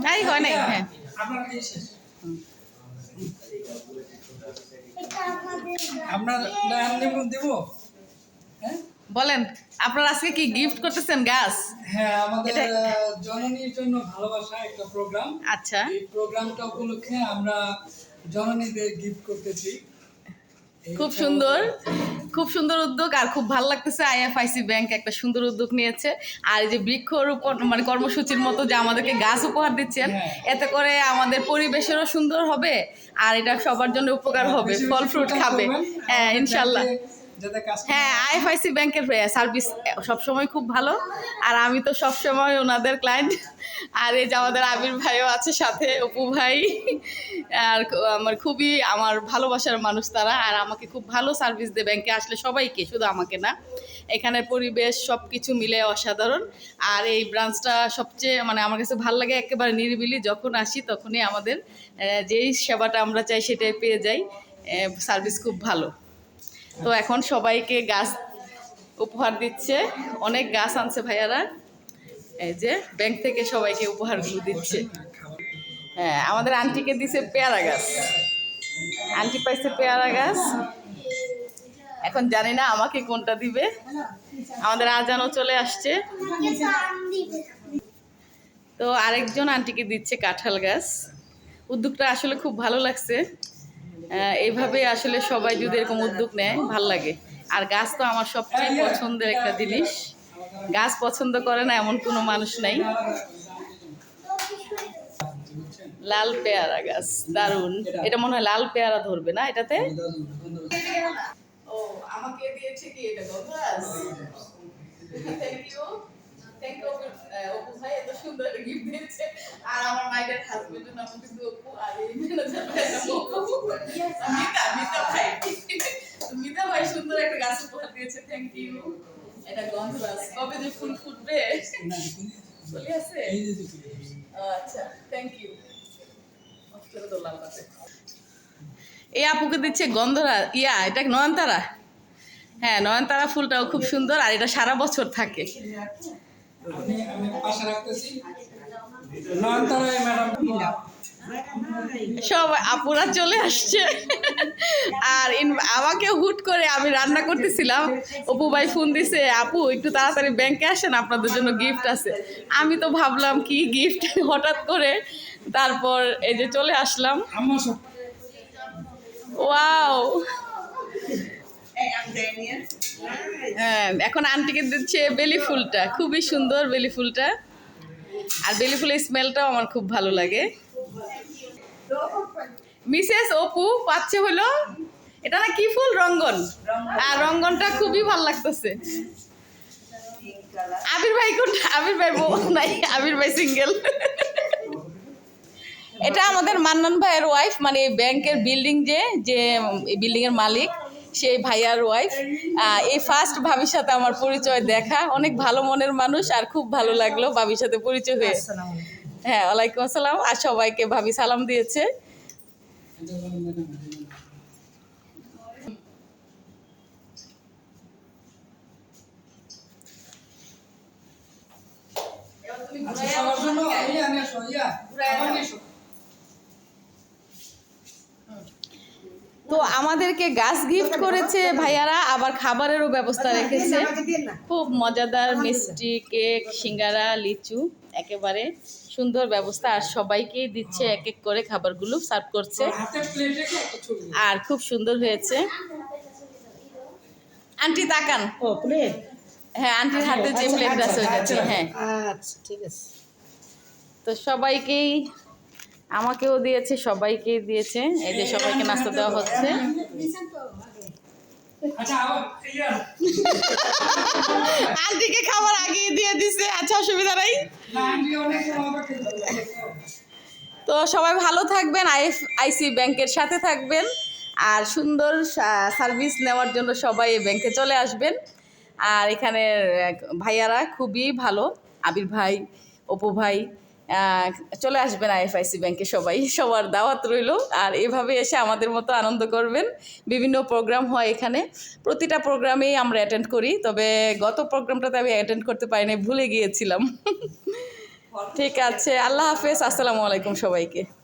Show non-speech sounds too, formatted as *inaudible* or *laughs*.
নাই হয় নাই হ্যাঁ। হ্যাঁ? বলেন আপনারা আজকে কি গিফট করতেছেন গাছ? হ্যাঁ আমাদের জননীর জন্য ভালোবাসা একটা প্রোগ্রাম আচ্ছা। এই প্রোগ্রামটা উপলক্ষে আমরা জননীদের গিফট করতেছি। খুব সুন্দর। খুব সুন্দর উদ্যোগ আর খুব ভালো লাগতেছে আইএফআইসি ব্যাংক একটা সুন্দর উদ্যোগ নিয়েছে। আর এই যে বৃক্ষরোপণ মানে কর্মসূচির মতো যে আমাদেরকে গাছ উপহার দিচ্ছেন হ্যাঁ। এতে করে আমাদের পরিবেশেরও সুন্দর হবে আর এটা সবার জন্য উপকার হবে বেশি ফল ফ্রুট খাবে। হ্যাঁ ইনশাল্লাহ। হ্যাঁ আইএফআইসি ব্যাংকের সার্ভিস সবসময় খুব ভালো। আর আমি তো সবসময় ওনাদের ক্লায়েন্ট আর এই যে আমাদের আবির ভাইও আছে সাথে অপু ভাই। আর আমার খুবই আমার ভালোবাসার মানুষ তারা। আর আমাকে খুব ভালো সার্ভিস দেয় ব্যাংকে আসলে সবাইকে শুধু আমাকে না। এখানের পরিবেশ সব কিছু মিলে অসাধারণ। আর এই ব্রাঞ্চটা সবচেয়ে মানে আমার কাছে ভালো লাগে একেবারে নিরিবিলি। যখন আসি তখনই আমাদের যেই সেবাটা আমরা চাই সেটাই পেয়ে যাই। সার্ভিস খুব ভালো। তো এখন সবাইকে গাছ উপহার দিচ্ছে। অনেক গাছ আনছে ভাইয়ারা। এই যে ব্যাংক থেকে সবাইকে উপহারগুলো দিচ্ছে। হ্যাঁ আমাদের আন্টিকে দিছে পেয়ারা গাছ। আন্টি পাইছে পেয়ারা গাছ। এখন জানি না আমাকে কোনটা দিবে। আমাদের আজানও চলে আসছে। তো আরেকজন আন্টিকে দিচ্ছে কাঁঠাল গাছ। উদ্যোগটা আসলে খুব ভালো লাগছে। এইভাবে আসলে সবাই যদি এরকম উদ্যোগ নেয়, ভালো লাগে। আর গাছ তো আমার সবচেয়ে পছন্দের একটা জিনিস। গাছ পছন্দ করে না এমন কোনো মানুষ নাই। লাল পেয়ারা গাছ দারুণ এটা মনে হয় লাল পেয়ারা ধরবে না এটাতে? আমাকে আর আমার মায়ের হাজবেন্ডের এই কবে যে ফুল ফুটবে আচ্ছা এই আপুকে দিচ্ছে গন্ধরা, ইয়া, এটা নয়নতারা? হ্যাঁ নয়নতারা ফুলটাও খুব সুন্দর, আর এটা সারা বছর থাকে। নয়নতারায় ম্যাডাম সব আপুরা চলে আসছে। আর আমাকে হুট করে আমি রান্না করতেছিলাম। অপু ভাই ফোন দিছে আপু একটু তাড়াতাড়ি ব্যাংকে আসেন আপনাদের জন্য গিফট আছে। আমি তো ভাবলাম কি গিফট হঠাৎ করে তারপর এই যে চলে আসলাম। ওয়াও। হ্যাঁ এখন আন্টিকে দিচ্ছে বেলি ফুলটা। খুবই সুন্দর বেলি ফুলটা। আর বেলি ফুলের স্মেলটাও আমার খুব ভালো লাগে। মিসেস অপু, পাচ্ছে হলো। এটা না কি ফুল? রঙ্গন। আর রঙ্গনটা খুবই ভালো লাগতেছে। আবির ভাই কোনটা আবির ভাই বউ নাই, আবির ভাই সিঙ্গেল এটা আমাদের মান্নান ভাইয়ের ওয়াইফ মানে ব্যাংকের বিল্ডিং যে যে বিল্ডিং এর মালিক, সেই ভাইয়ার ওয়াইফ এই ফার্স্ট ভাবির সাথে আমার পরিচয় দেখা। অনেক ভালো মনের মানুষ আর খুব ভালো লাগল ভাবির সাথে পরিচয় হয়ে। হ্যাঁ ওয়ালাইকুম আসসালাম। আর সবাইকে ভাবি সালাম দিয়েছে। আচ্ছা সবার জন্য ইয়া নিয়ে আসো ইয়া খাবার নিয়ে এসো। তো আমাদেরকে গাছ গিফট করেছে ভাইয়ারা আবার খাবারেরও ব্যবস্থা রেখেছে। খুব মজাদার মিষ্টি কেক সিঙ্গারা লিচু একেবারে সুন্দর ব্যবস্থা। আর সবাইকেই দিচ্ছে এক এক করে খাবারগুলো সার্ভ করছে। আর খুব সুন্দর হয়েছে। আন্টি তাকান। হ্যাঁ আন্টির হাতে যে প্লেট আছে ওইটা হ্যাঁ। আচ্ছা ঠিক আছে। তো সবাইকেই আমাকেও দিয়েছে সবাইকেই দিয়েছে। এই যে সবাইকে নাস্তা দেওয়া হচ্ছে। আচ্ছা আন্টিকে খাবার আগেই দিয়ে দিছে আচ্ছা অসুবিধা নাই। তো সবাই ভালো থাকবেন আইএফ আইসি ব্যাংকের সাথে থাকবেন। আর সুন্দর সা- সার্ভিস নেওয়ার জন্য সবাই ব্যাংকে চলে আসবেন। আর এখানে ভাইয়ারা খুবই ভালো। আবির ভাই অপু ভাই চলে আসবেন আইএফআইসি ব্যাংকে সবাই, সবার দাওয়াত রইল। আর এভাবে এসে আমাদের মতো আনন্দ করবেন। বিভিন্ন প্রোগ্রাম হয় এখানে। প্রতিটা প্রোগ্রামেই আমরা অ্যাটেন্ড করি, তবে গত প্রোগ্রামটাতে আমি অ্যাটেন্ড করতে পারিনি, ভুলে গিয়েছিলাম। *laughs* ঠিক আছে, আল্লাহ হাফেজ, আসসালামু আলাইকুম সবাইকে।